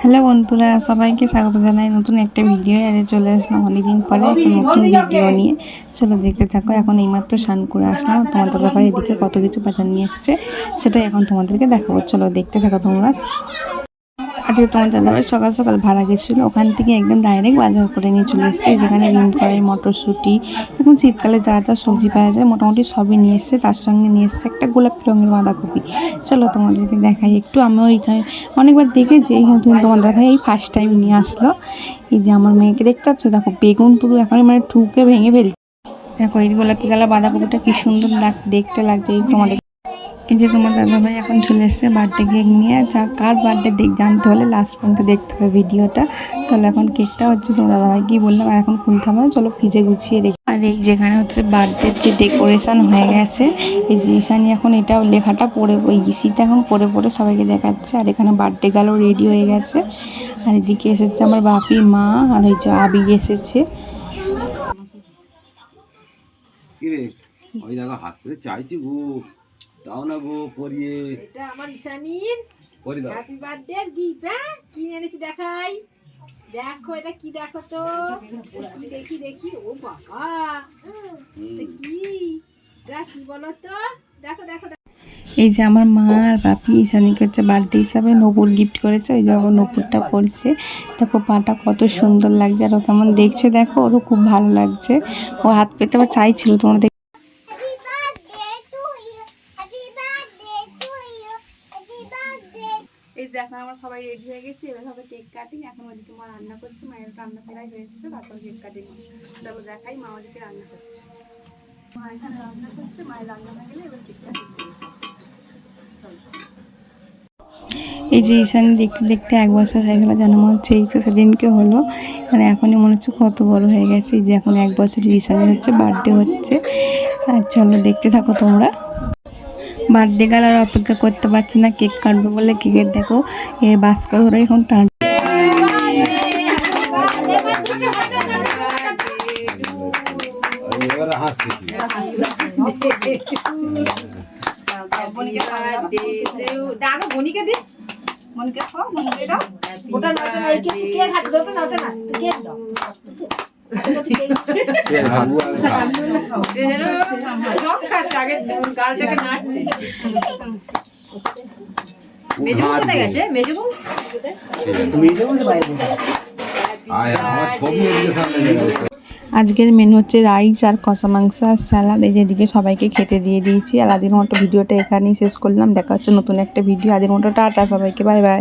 Hello বন্ধুরা, সবাইকে স্বাগত জানাই। নতুন একটা ভিডিও আরে চলে আসলাম অনেকদিন পরে একটা নতুন ভিডিও নিয়ে। চলো দেখতে থাকো, এখন এইমাত্র স্নান করে আসলাম। তোমাদের ভাই এদিকে কত কিছু বাজার নিয়ে এসছে, সেটাই এখন তোমাদেরকে দেখাবো। চলো দেখতে থাকো তোমরা। আজকে তোমার দাদাভাই সকাল সকাল ভাড়া গেছিল। ওখান থেকে একদম ডাইরেক্ট বাজার করে নিয়ে চলে এসেছে, যেখানে বিন কড়াই মটরশুঁটি, এখন শীতকালে যা যা সবজি পাওয়া যায় মোটামুটি সবই নিয়ে এসছে, তার সঙ্গে নিয়ে এসছে একটা গোলাপি রঙের বাঁধাকপি। চলো তোমাদেরকে দেখাই একটু আমি ওইখানে অনেকবার দেখেছি, কিন্তু তোমার দাদাভাই এই ফার্স্ট টাইম নিয়ে আসলো। এই যে আমার মেয়েকে দেখতে পাচ্ছ, দেখো বেগুন পুরো এখন মানে ঠুকে ভেঙে ফেলছে। দেখো এই গোলাপি কালার বাঁধাকপিটা কি সুন্দর দেখতে লাগছে, এই তোমাদের এই যে তোমার দাদাভাই এখন চলে এসছে বার্থডে কেক নিয়ে। যা, কার বার্থডে দেখ জানতে হলে লাস্ট পর্যন্ত দেখতে হবে ভিডিওটা। চলো এখন কেকটা হচ্ছে তোমার কি বললাম আর এখন খুলতে হবে চলো ফ্রিজে গুছিয়ে দেখি। আর এই যেখানে হচ্ছে বার্থডের যে ডেকোরেশন হয়ে গেছে, এই যে ঈশানি এখন এটাও লেখাটা পড়ে ইসিটা এখন পড়ে পড়ে সবাইকে দেখাচ্ছে। আর এখানে বার্থডে গালও রেডি হয়ে গেছে। আর এদিকে এসেছে আমার বাপি মা, আর ওই যে আবি এসেছে। ওই দেখো হাত চাইছি গো। দাও না গো পরিয়ে। এটা আমার ঈশানীর। পরি দাও। হ্যাপি বার্থডে গিফট হ্যাঁ? এনেছি দেখাই? দেখো এটা কি দেখো তো? দেখি দেখি। ও বাবা। কি? এটা কি বলো তো? দেখো দেখো দেখো। এই যে আমার মা আর বাপি ঈশানীকে হচ্ছে বার্থডে হিসাবে নপুর গিফট করেছে। ওই যখন নপুরটা পড়ছে দেখো পাটা কত সুন্দর লাগছে। আর ও কেমন দেখছে দেখো ওরও খুব ভালো লাগছে। ও হাত পেতে আবার চাইছিল তোমরা যে এখন আমরা সবাই রেডি হয়ে গেছি, এবার কেক কাটিং এখন ওদিকে মা রান্না করছে মায়ের রান্না প্রায় হয়েছে তারপর কেক কাটিং চলো দেখাই মা ওদিকে রান্না করছে। এই যে ঈশানী দেখতে দেখতে এক বছর হয়ে গেল যেন মনে হচ্ছে, এই তো সেদিনকে হলো। মানে এখনই মনে হচ্ছে কত বড় হয়ে গেছে যে এখন এক বছর ঈশানী হচ্ছে বার্থডে হচ্ছে। আর চলো দেখতে থাকো তোমরা। বার্থডে গাল আর অপেক্ষা করতে পারছি না, কেক কাটবে বলে কেকের দেখো, এ বাস্ক ধরে এখন টান ওটা না কে না কে দাও। আজকের মেনু হচ্ছে রাইস আর কষা মাংস আর স্যালাড। এই যেদিকে সবাইকে খেতে দিয়ে দিয়েছি। আর আজকের মতো ভিডিওটা এখানেই শেষ করলাম। দেখা হচ্ছে নতুন একটা ভিডিও। আজকের মতো টাটা সবাইকে বাই বাই।